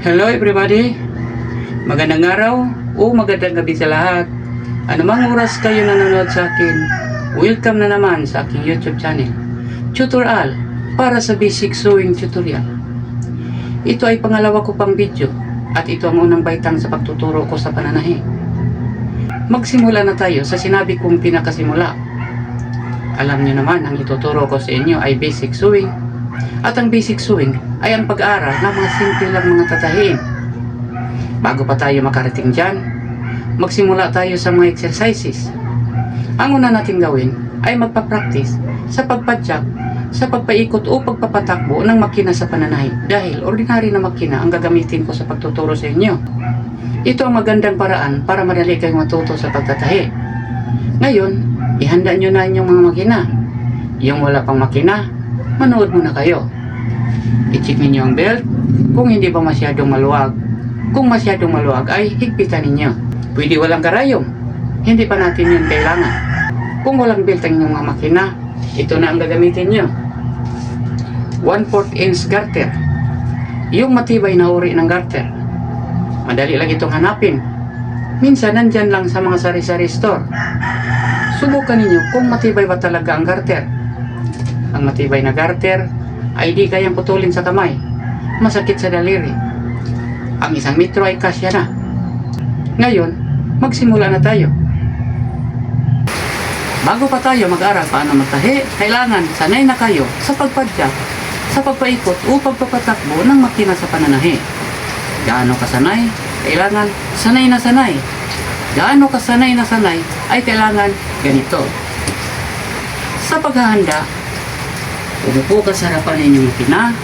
Hello everybody! Magandang araw o magandang gabi sa lahat. Anumang oras kayo nanonood sa akin, welcome na naman sa aking YouTube channel. Tutorial para sa basic sewing tutorial. Ito ay pangalawa ko pang video at ito ang unang baitang sa pagtuturo ko sa pananahi. Magsimula na tayo sa sinabi kong pinakasimula. Alam niyo naman ang ituturo ko sa inyo ay basic sewing at ang basic sewing ay ang pag-aaral ng mga simple lang mga tatahiin. Bago pa tayo makarating dyan, magsimula tayo sa mga exercises. Ang una natin gawin ay magpa-practice sa pagpadyak, sa pagpaikot o pagpapatakbo ng makina sa pananahi dahil ordinary na makina ang gagamitin ko sa pagtuturo sa inyo. Ito ang magandang paraan para madali kayong matuto sa pagtatahi. Ngayon, ihanda nyo na inyong mga makina. Yung wala pang makina, manood muna kayo. I-check ninyo ang belt kung hindi pa masyadong maluwag. Kung masyadong maluwag ay higpitan ninyo. Pwede walang karayom. Hindi pa natin yun kailangan. Kung walang belt ang inyong makina, ito na ang gagamitin nyo. 1/4 inch garter. Yung matibay na uri ng garter. Madali lang itong hanapin. Minsan nandyan lang sa mga sari-sari store. Subukan ninyo kung matibay ba talaga ang garter. Ang matibay na garter ay di kayang putulin sa kamay. Masakit sa daliri. Ang isang metro ay kasya na. Ngayon, magsimula na tayo. Bago pa tayo mag-aral paano magtahi, kailangan sanay na kayo sa pagpadyak, sa pagpaikot o pagpapatakbo ng makina sa pananahi. Gaano kasanay? Kailangan sanay na sanay. Gaano kasanay na sanay ay kailangan ganito. Sa paghahanda, umupo ka sa harapan ng makina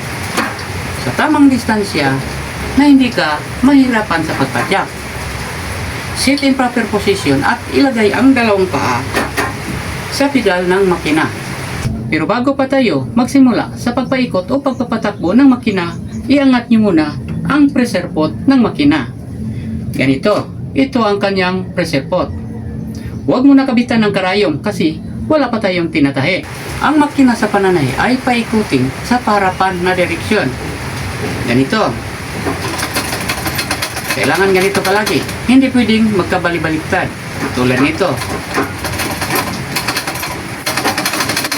sa tamang distansya na hindi ka mahirapan sa pagpadyak. Sit in proper position at ilagay ang dalawang paa sa pedal ng makina. Pero bago pa tayo magsimula sa pagpaikot o pagpapatakbo ng makina, iangat nyo muna ang pressure pot ng makina. Ganito, ito ang kanyang pressure pot. Huwag mo nakabitan ng karayom kasi wala pa tayong tinatahi. Ang makina sa pananay ay paikutin sa parapan na direksyon. Ganito. Kailangan ganito palagi. Hindi pwedeng magkabali-baliktad. Tulad nito.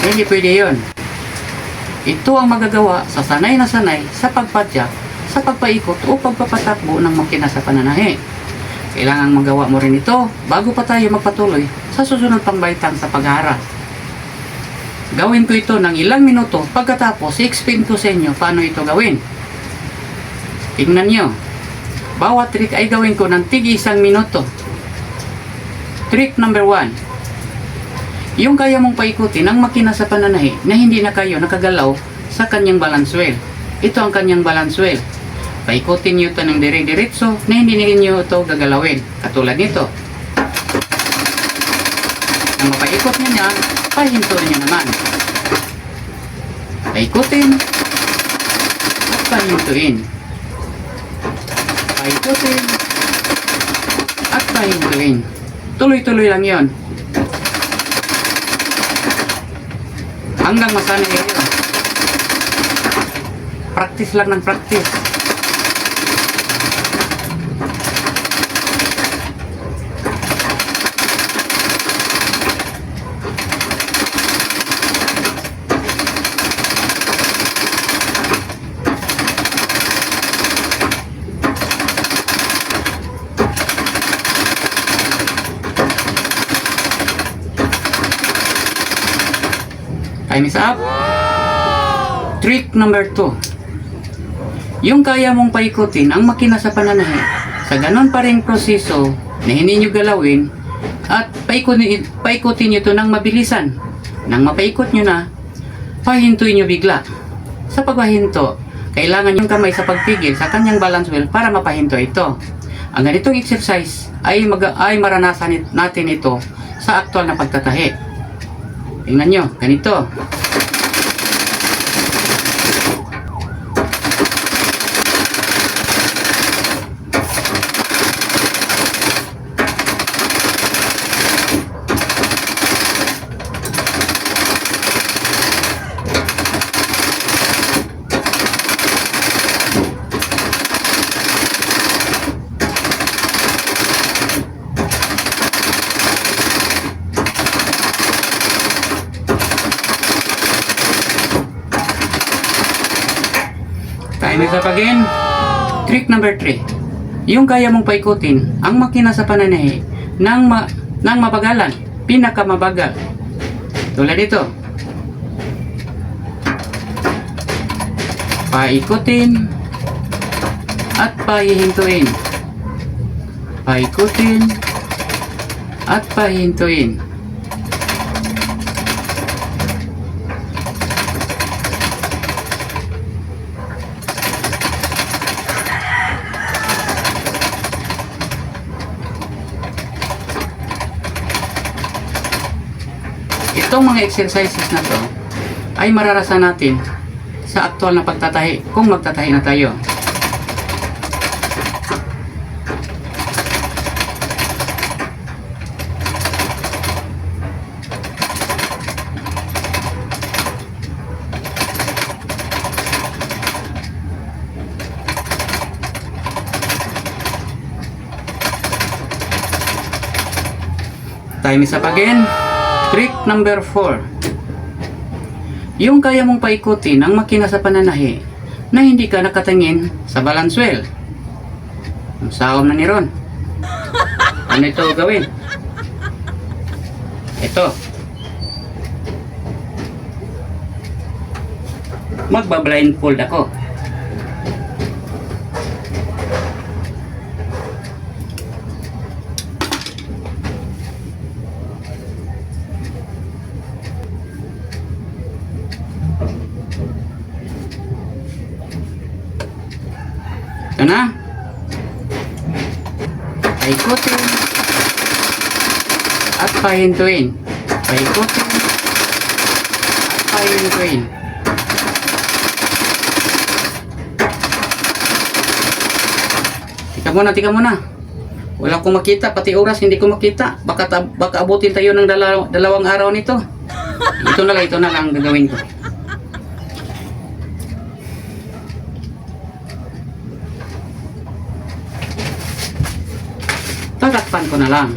Hindi pwede yon. Ito ang magagawa sa sanay na sanay sa pagpadyak, sa pagpaikot o pagpapatakbo ng makina sa pananahi. Kailangan magawa mo rin ito bago pa tayo magpatuloy sa susunod pang baitang sa pag-aaral. Gawin ko ito ng ilang minuto pagkatapos i-explain ko sa inyo paano ito gawin. Tingnan nyo. Bawat trick ay gawin ko ng tig isang minuto. Trick number 1. Yung kaya mong paikutin ang makina sa pananahi na hindi na kayo nakagalaw sa kanyang balance wheel. Ito ang kanyang balance wheel. Paikutin nyo ito ng dire-diretso na hindi ninyo ito gagalawin. Katulad nito. Nang mapaikot nyo niya, pahintuin nyo naman. Paikutin at pahintuin. Paikutin at pahintuin. Tuloy-tuloy lang yon. Hanggang masanay kayo. Practice lang ng practice. Time is up. Trick number 2. Yung kaya mong paikutin ang makina sa pananahi sa ganon pa rin proseso na hindi nyo galawin at paikutin, paikutin nyo ito ng mabilisan. Nang mapaikot nyo na, pahintuin nyo bigla. Sa pagpahinto, kailangan yung kamay sa pagpigil sa kanyang balance wheel para mapahinto ito. Ang ganitong exercise ay, mag, ay maranasan natin ito sa aktual na pagtatahi. Tingnan nyo, ganito. Time is up again. Trick number 3. Yung kaya mong paikutin ang makina sa pananahi ng, ma ng mabagalan, pinakamabagal. Tulad dito. Paikutin at pahihintuin. Paikutin at pahihintuin. Itong mga exercises na to ay mararasan natin sa aktual na pagtatahi kung magtatahi na tayo. Time is up again. Trick number 4. Yung kaya mong paikutin ang makina sa pananahi na hindi ka nakatingin sa balance wheel. Ang sahom na ni Ron. Ano ito gawin? Ito. Magba-blindfold ako. Ito na. Paikutin. At pahintuin. Paikutin. At pahintuin. Tika muna, tika muna. Wala akong makita, pati oras hindi ko makita. Baka, baka abutin tayo ng dalaw- dalawang araw nito. Ito na lang, ito na lang ang gagawin ko. tatakpan ko lang.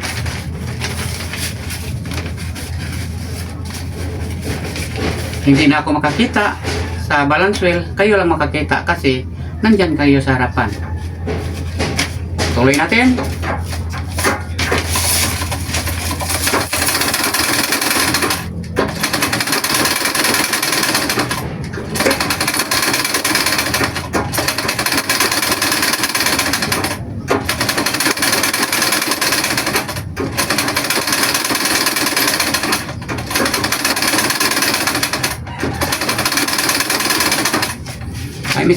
Hindi na ako makakita sa balance wheel, kayo lang makakita kasi nandyan kayo sa harapan. Tuloy natin.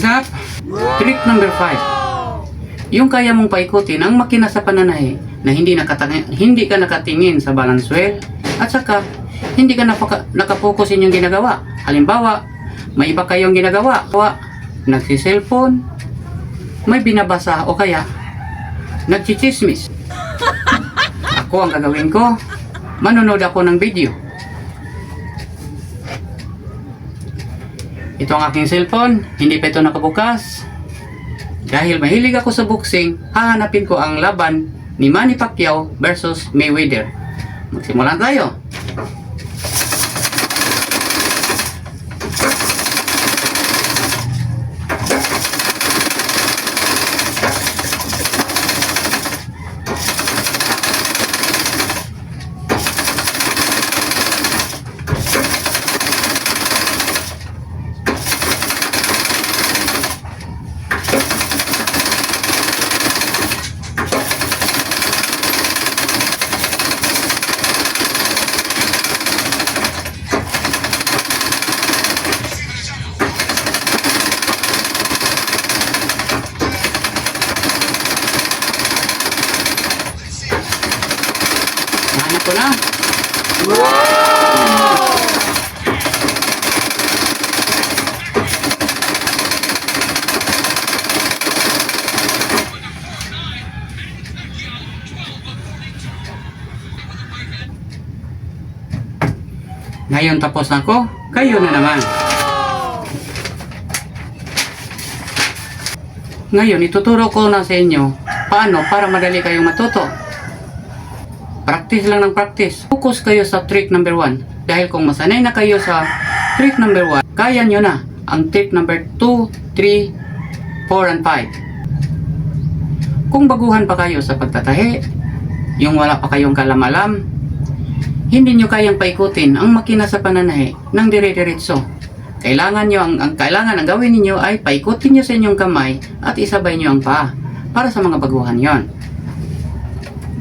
Up. Trick number 5. Yung kaya mong paikutin ang makina sa pananahi na hindi, nakatang hindi ka nakatingin sa balance wheel at saka hindi ka napaka, nakapokus inyong ginagawa. Halimbawa, may iba kayong ginagawa. Wa, nagsiselfone, may binabasa o kaya nagchichismis. Ako ang gagawin ko, manonood ako ng video. Ito ang aking cellphone, hindi pa ito nakabukas. Dahil mahilig ako sa boxing, hahanapin ko ang laban ni Manny Pacquiao versus Mayweather. Magsimulan tayo. Ko na. Ngayon tapos na ako, kayo na naman. Ngayon, ituturo ko na sa inyo paano para madali kayong matuto. Practice lang ng practice. Focus kayo sa trick number 1. Dahil kung masanay na kayo sa trick number 1, kaya nyo na ang trick number 2, 3, 4 and 5. Kung baguhan pa kayo sa pagtatahi, yung wala pa kayong kalamalam, hindi nyo kayang paikutin ang makina sa pananahi ng dire-diretso. Kailangan nyo, ang, ang kailangan ang gawin ninyo ay paikutin nyo sa inyong kamay at isabay nyo ang paa para sa mga baguhan yon.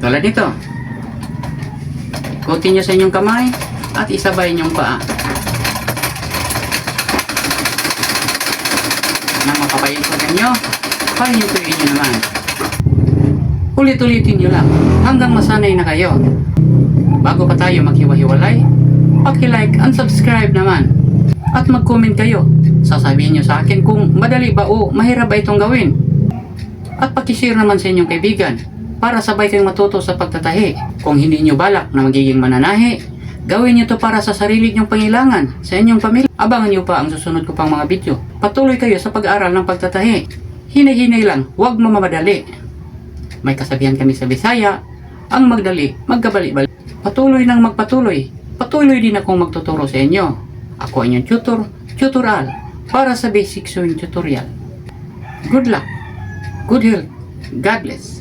Tulad nito. Ikutin nyo sa inyong kamay at isabay nyo ang paa. Na mapapaikutin nyo, pahintuin nyo naman. Ulit-ulitin nyo lang hanggang masanay na kayo. Bago pa tayo maghiwa-hiwalay, paki-like and subscribe naman. At mag-comment kayo. Sasabihin nyo sa akin kung madali ba o mahirap ba itong gawin. At pakishare naman sa inyong kaibigan para sabay kayong matuto sa pagtatahi. Kung hindi nyo balak na magiging mananahi, gawin nyo to para sa sarili nyong pangailangan sa inyong pamilya. Abangan nyo pa ang susunod ko pang mga video. Patuloy kayo sa pag-aaral ng pagtatahi. Hinay-hinay lang, huwag mamamadali. May kasabihan kami sa Bisaya, ang magdali, magkabali-bali. Patuloy nang magpatuloy. Patuloy din akong magtuturo sa inyo. Ako ang inyong tutor, tutoral, para sa basic sewing tutorial. Good luck, good health, God bless.